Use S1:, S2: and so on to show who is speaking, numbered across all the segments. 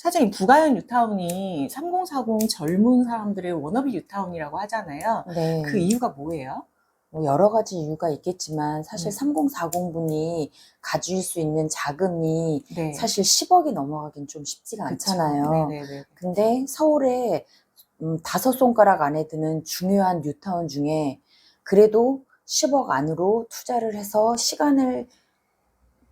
S1: 사장님, 부가연 뉴타운이 3040 젊은 사람들의 워너비 뉴타운이라고 하잖아요.
S2: 네.
S1: 그 이유가 뭐예요?
S2: 뭐 여러 가지 이유가 있겠지만 사실
S1: 네.
S2: 3040분이 가질 수 있는 자금이
S1: 네.
S2: 사실 10억이 넘어가긴 좀 쉽지가
S1: 그쵸.
S2: 않잖아요.
S1: 네네네.
S2: 근데 서울에 음, 다섯 손가락 안에 드는 중요한 뉴타운 중에 그래도 10억 안으로 투자를 해서 시간을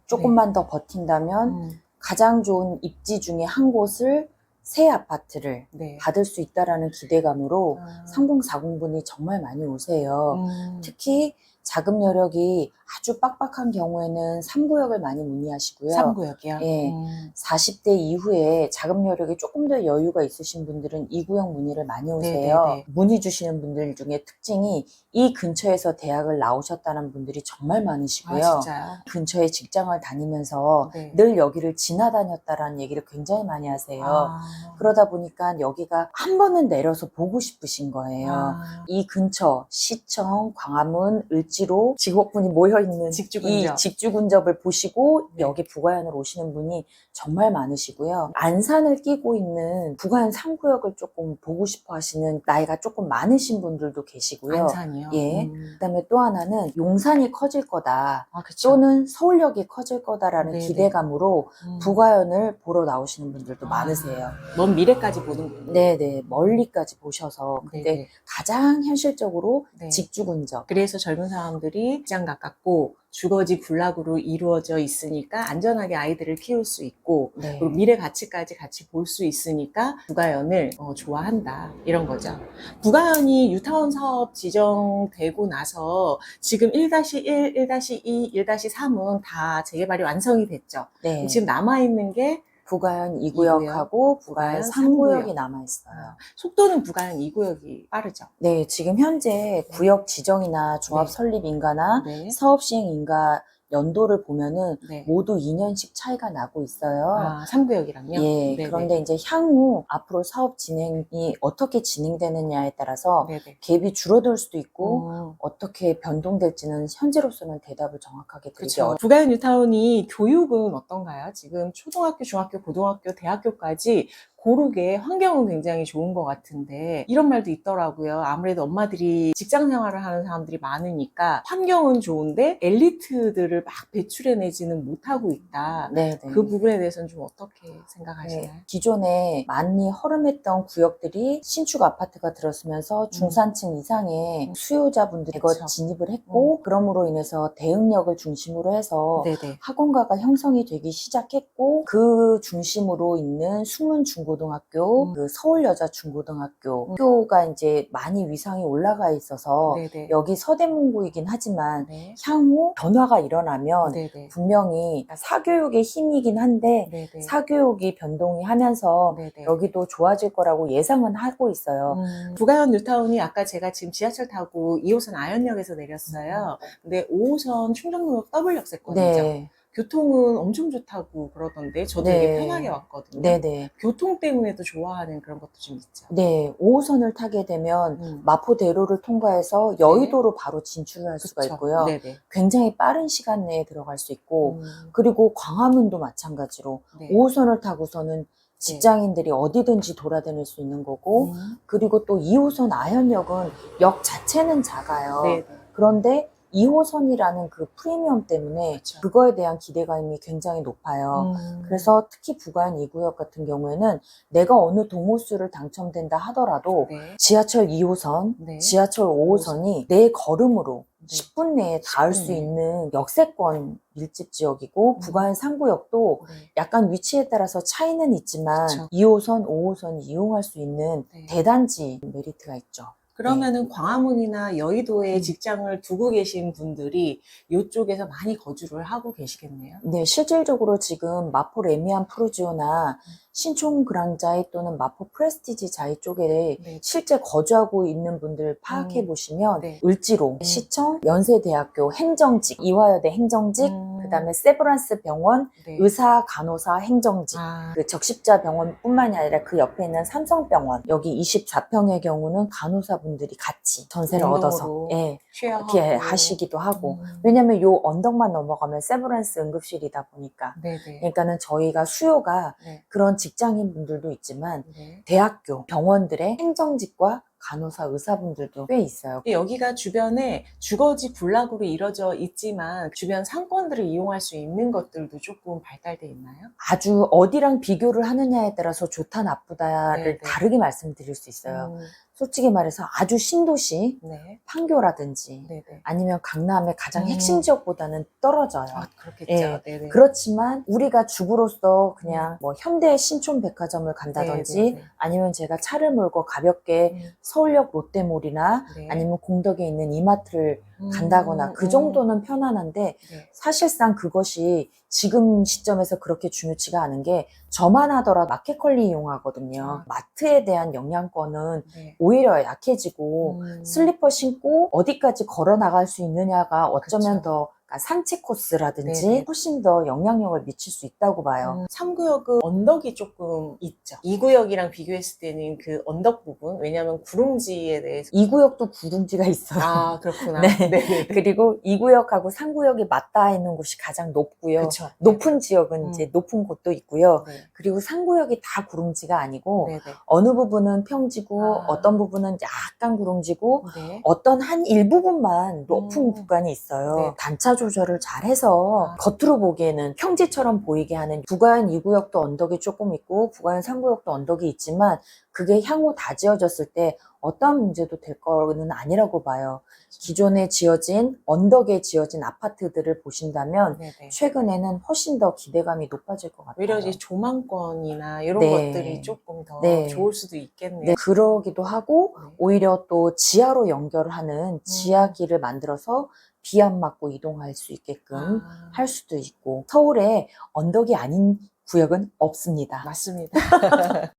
S2: 조금만 더 버틴다면
S1: 음,
S2: 가장 좋은 입지 중에 한 곳을 새 아파트를
S1: 네.
S2: 받을 수 있다라는 기대감으로
S1: 아,
S2: 3040분이 정말 많이 오세요.
S1: 음,
S2: 특히 자금 여력이 아주 빡빡한 경우에는 3구역을 많이 문의하시고요.
S1: 3구역이요?
S2: 예.
S1: 음,
S2: 40대 이후에 자금 여력이 조금 더 여유가 있으신 분들은 2구역 문의를 많이 오세요.
S1: 네네네.
S2: 문의 주시는 분들 중에 특징이 이 근처에서 대학을 나오셨다는 분들이 정말 많으시고요.
S1: 아, 진짜요?
S2: 근처에 직장을 다니면서
S1: 네.
S2: 늘 여기를 지나다녔다라는 얘기를 굉장히 많이 하세요.
S1: 아,
S2: 그러다 보니까 여기가 한 번은 내려서 보고 싶으신 거예요.
S1: 아,
S2: 이 근처 시청, 광화문, 을지로 직업분이 모여 있는
S1: 직주근접.
S2: 이 직주근접을 보시고
S1: 네.
S2: 여기 부가연으로 오시는 분이 정말 많으시고요. 안산을 끼고 있는 부가연 3구역을 조금 보고 싶어 하시는 나이가 조금 많으신 분들도 계시고요.
S1: 안산이요?
S2: 예.
S1: 음.
S2: 그다음에 또 하나는 용산이 커질 거다.
S1: 아.
S2: 또는 서울역이 커질 거다라는
S1: 네네.
S2: 기대감으로
S1: 음.
S2: 부가연을 보러 나오시는 분들도
S1: 아.
S2: 많으세요.
S1: 먼 미래까지 보는군요.
S2: 네네 멀리까지 보셔서 근데
S1: 네네.
S2: 가장 현실적으로
S1: 네.
S2: 직주근접
S1: 그래서 젊은 사람들이 직장 가깝고 주거지 군락으로 이루어져 있으니까 안전하게 아이들을 키울 수 있고
S2: 네.
S1: 그리고 미래 가치까지 같이 볼 수 있으니까 부가연을 어, 좋아한다 이런 거죠. 부가연이 뉴타운 사업 지정되고 나서 지금 1-1, 1-2, 1-3은 다 재개발이 완성이 됐죠.
S2: 네.
S1: 지금 남아 있는 게
S2: 부가연
S1: 이구역,
S2: 2구역하고 부가연
S1: 부가연
S2: 3구역이
S1: 3구역.
S2: 남아 있어요.
S1: 속도는 부가연 2구역이 빠르죠.
S2: 네, 지금 현재 구역 지정이나 조합
S1: 네.
S2: 설립 인가나
S1: 네.
S2: 사업 시행 인가 연도를 보면은
S1: 네.
S2: 모두 2년씩 차이가 나고 있어요.
S1: 아, 3구역이랑요?
S2: 예, 그런데 이제 향후 앞으로 사업 진행이 어떻게 진행되느냐에 따라서
S1: 네네.
S2: 갭이 줄어들 수도 있고
S1: 음.
S2: 어떻게 변동될지는 현재로서는 대답을 정확하게 드리기. 어렵
S1: 부가연 뉴타운이 교육은 어떤가요? 지금 초등학교, 중학교, 고등학교, 대학교까지 고르게 환경은 굉장히 좋은 것 같은데 이런 말도 있더라고요. 아무래도 엄마들이 직장 생활을 하는 사람들이 많으니까 환경은 좋은데 엘리트들을 막 배출해내지는 못하고 있다.
S2: 네, 네.
S1: 그 부분에 대해서는 좀 어떻게 생각하시나요?
S2: 네, 기존에 많이 허름했던 구역들이 신축 아파트가 들었으면서 중산층 이상의
S1: 음.
S2: 수요자분들이 이거
S1: 그쵸.
S2: 진입을 했고 그럼으로 인해서 대응력을 중심으로 해서
S1: 네네.
S2: 학원가가 형성이 되기 시작했고 그 중심으로 있는 숙문 중고 등학교,
S1: 음.
S2: 그 서울 여자 중고등학교 학교가 이제 많이 위상이 올라가 있어서
S1: 네네.
S2: 여기 서대문구이긴 하지만
S1: 네.
S2: 향후 변화가 일어나면
S1: 네네.
S2: 분명히 사교육의 힘이긴 한데
S1: 네네.
S2: 사교육이 변동이 하면서
S1: 네네.
S2: 여기도 좋아질 거라고 예상은 하고 있어요.
S1: 음, 부가연 뉴타운이 아까 제가 지금 지하철 타고 2호선 아현역에서 내렸어요. 근데 5호선 충정로역 더블 역세권이죠.
S2: 네,
S1: 교통은 엄청 좋다고 그러던데 저도
S2: 네.
S1: 되게 편하게 왔거든요.
S2: 네, 네,
S1: 교통 때문에도 좋아하는 그런 것도 좀 있죠.
S2: 네. 5호선을 타게 되면
S1: 음.
S2: 마포대로를 통과해서 여의도로 바로 진출을 할 수가
S1: 그쵸.
S2: 있고요.
S1: 네네.
S2: 굉장히 빠른 시간 내에 들어갈 수 있고
S1: 음,
S2: 그리고 광화문도 마찬가지로
S1: 네.
S2: 5호선을 타고서는 직장인들이 어디든지 돌아다닐 수 있는 거고
S1: 음,
S2: 그리고 또 2호선 아현역은 역 자체는 작아요.
S1: 네네.
S2: 그런데 2호선이라는 그 프리미엄 때문에
S1: 그쵸.
S2: 그거에 대한 기대감이 굉장히 높아요.
S1: 음,
S2: 그래서 특히 부가연 2구역 같은 경우에는 내가 어느 동호수를 당첨된다 하더라도
S1: 네.
S2: 지하철 2호선,
S1: 네.
S2: 지하철 5호선이 내 걸음으로
S1: 네.
S2: 10분 내에 닿을
S1: 10분
S2: 수
S1: 내에.
S2: 있는 역세권 밀집 지역이고
S1: 음.
S2: 부가연 3구역도
S1: 네.
S2: 약간 위치에 따라서 차이는 있지만
S1: 그쵸.
S2: 2호선, 5호선이 이용할 수 있는
S1: 네.
S2: 대단지 메리트가 있죠.
S1: 그러면은 광화문이나 여의도에
S2: 음.
S1: 직장을 두고 계신 분들이 이쪽에서 많이 거주를 하고 계시겠네요.
S2: 네, 실질적으로 지금 마포 레미안 프루지오나 신촌 그랑자이 또는 마포 프레스티지 자이 쪽에
S1: 네.
S2: 실제 거주하고 있는 분들 파악해
S1: 음.
S2: 보시면
S1: 네.
S2: 을지로,
S1: 음.
S2: 시청, 연세대학교 행정직, 이화여대 행정직,
S1: 음.
S2: 그다음에 세브란스 병원,
S1: 네.
S2: 의사, 간호사 행정직.
S1: 아,
S2: 그 적십자 병원뿐만이 아니라 그 옆에 있는 삼성병원 여기 24평의 경우는 간호사분들이 같이 전세를 얻어서 예, 이렇게 하시기도 하고
S1: 음.
S2: 왜냐면 요 언덕만 넘어가면 세브란스 응급실이다 보니까
S1: 네네.
S2: 그러니까는 저희가 수요가
S1: 네.
S2: 그런 직 장인 분들도 있지만
S1: 네.
S2: 대학교, 병원들의 행정직과 간호사, 의사분들도 꽤 있어요.
S1: 여기가 주변에 주거지 군락으로 이뤄져 있지만 주변 상권들을 이용할 수 있는 것들도 조금 발달돼 있나요?
S2: 아주 어디랑 비교를 하느냐에 따라서 좋다 나쁘다를
S1: 네, 네.
S2: 다르게 말씀드릴 수 있어요.
S1: 음,
S2: 솔직히 말해서 아주 신도시,
S1: 네.
S2: 판교라든지
S1: 네네.
S2: 아니면 강남의 가장
S1: 음.
S2: 핵심 지역보다는 떨어져요.
S1: 아, 그렇겠죠.
S2: 예.
S1: 네네.
S2: 그렇지만 우리가 주부로서 그냥 뭐 현대 신촌 백화점을 간다든지
S1: 네네네.
S2: 아니면 제가 차를 몰고 가볍게
S1: 음,
S2: 서울역 롯데몰이나
S1: 네.
S2: 아니면 공덕에 있는 이마트를
S1: 음,
S2: 간다거나 그
S1: 음,
S2: 정도는 편안한데
S1: 네.
S2: 사실상 그것이 지금 시점에서 그렇게 중요치가 않은 게 저만 하더라도 마켓컬리 이용하거든요.
S1: 아.
S2: 마트에 대한 영양권은
S1: 네.
S2: 오히려 약해지고
S1: 음,
S2: 슬리퍼 신고 어디까지 걸어 나갈 수 있느냐가 어쩌면
S1: 그쵸.
S2: 더 산책 코스라든지
S1: 네네.
S2: 훨씬 더 영향력을 미칠 수 있다고 봐요.
S1: 음, 3구역은 언덕이 조금 있죠. 2구역이랑 비교했을 때는 그 언덕 부분, 왜냐하면 구릉지에 대해서.
S2: 이 2구역도 구둥지가 있어요.
S1: 아, 그렇구나.
S2: 네.
S1: 네네.
S2: 그리고 2구역하고 3구역이 맞닿아 있는 곳이 가장 높고요.
S1: 그쵸.
S2: 높은 지역은
S1: 음.
S2: 이제 높은 곳도 있고요.
S1: 네.
S2: 그리고 3구역이 다 구릉지가 아니고
S1: 네네.
S2: 어느 부분은 평지고
S1: 아.
S2: 어떤 부분은 약간 구릉지고
S1: 네.
S2: 어떤 한 일부분만 높은
S1: 음.
S2: 구간이 있어요.
S1: 네.
S2: 단차 조절을 잘 해서
S1: 아.
S2: 겉으로 보기에는 평지처럼 보이게 하는 부가연 2구역도 언덕이 조금 있고 부가연 3구역도 언덕이 있지만 그게 향후 다 지어졌을 때 어떠한 문제도 될 거는 아니라고 봐요. 기존에 지어진 언덕에 지어진 아파트들을 보신다면
S1: 네네.
S2: 최근에는 훨씬 더 기대감이 높아질 것 같아요.
S1: 오히려 이제 조망권이나 이런
S2: 네.
S1: 것들이 조금 더
S2: 네.
S1: 좋을 수도 있겠네요.
S2: 네, 그러기도 하고
S1: 네.
S2: 오히려 또 지하로 연결하는 지하길을 만들어서 비안 맞고 이동할 수 있게끔
S1: 아,
S2: 할 수도 있고 서울에 언덕이 아닌 구역은 없습니다.
S1: 맞습니다.